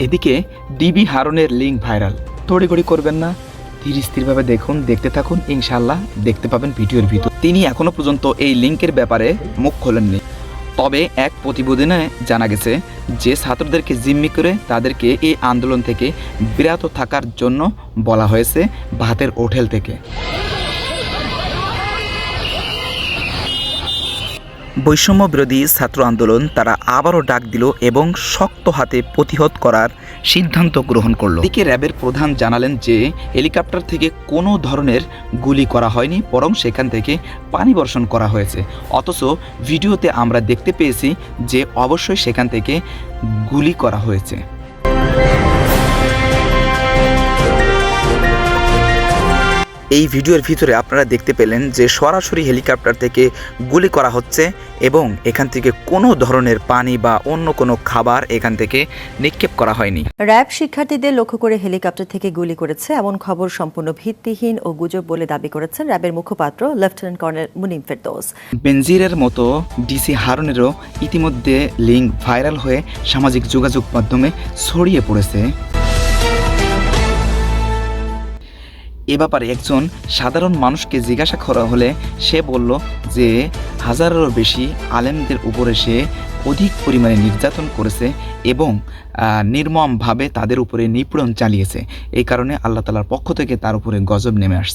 এদিকে DB হারনের link viral. তড়িঘড়ি করবেন না। ধীর স্থিরভাবে দেখুন, দেখতে থাকুন ইনশাল্লাহ দেখতে পাবেন ভিডিওর ভিতর। তিনি এখনও পর্যন্ত এই লিঙ্কের ব্যাপারে মুখ খোলেননি। তবে এক প্রতিবেদনে জানা গেছে যে ছাত্রদেরকে জিম্মি করে তাদেরকে এই আন্দোলন থেকে বিরত থাকার জন্য বলা হয়েছে ভাতের হোটেল থেকে। বৈষম্য বিরোধী ছাত্র আন্দোলন তারা আবারও ডাক দিল এবং শক্ত হাতে প্রতিহত করার সিদ্ধান্ত গ্রহণ করল। এদিকে র্যাবের প্রধান জানালেন যে, হেলিকপ্টার থেকে কোনো ধরনের গুলি করা হয়নি, বরং সেখান থেকে পানি বর্ষণ করা হয়েছে। অথচ ভিডিওতে আমরা দেখতে পেয়েছি যে, অবশ্যই সেখান থেকে গুলি করা হয়েছে। এই ভিডিওর ভিতরে আপনারা দেখতে পেলেন যে সরাসরি হেলিকপ্টার থেকে গুলি করা হচ্ছে এবং এখান থেকে কোনো ধরনের পানি বা অন্য কোনো খাবার এখান থেকে নিক্ষেপ করা হয়নি। র্যাব শিক্ষার্থীদের লক্ষ্য করে হেলিকপ্টার থেকে গুলি করেছে এমন খবর সম্পূর্ণ ভিত্তিহীন ও গুজব বলে দাবি করেছেন র্যাবের মুখপাত্র লেফটেন্যান্ট কর্নেল মুনিম ফেরদৌস। বেনজিরের মতো ডিসি হারুনেরও ইতিমধ্যে লিঙ্ক ভাইরাল হয়ে সামাজিক যোগাযোগ মাধ্যমে ছড়িয়ে পড়েছে। এ ব্যাপারে একজন সাধারণ মানুষকে জিজ্ঞাসা করা হলে সে বলল যে, হাজারেরও বেশি আলেমদের উপরে সে অধিক পরিমাণে নির্যাতন করেছে এবং নির্মমভাবে তাদের উপরে নিপীড়ন চালিয়েছে। এই কারণে আল্লাহ তালার পক্ষ থেকে তার উপরে গজব নেমে আসছে।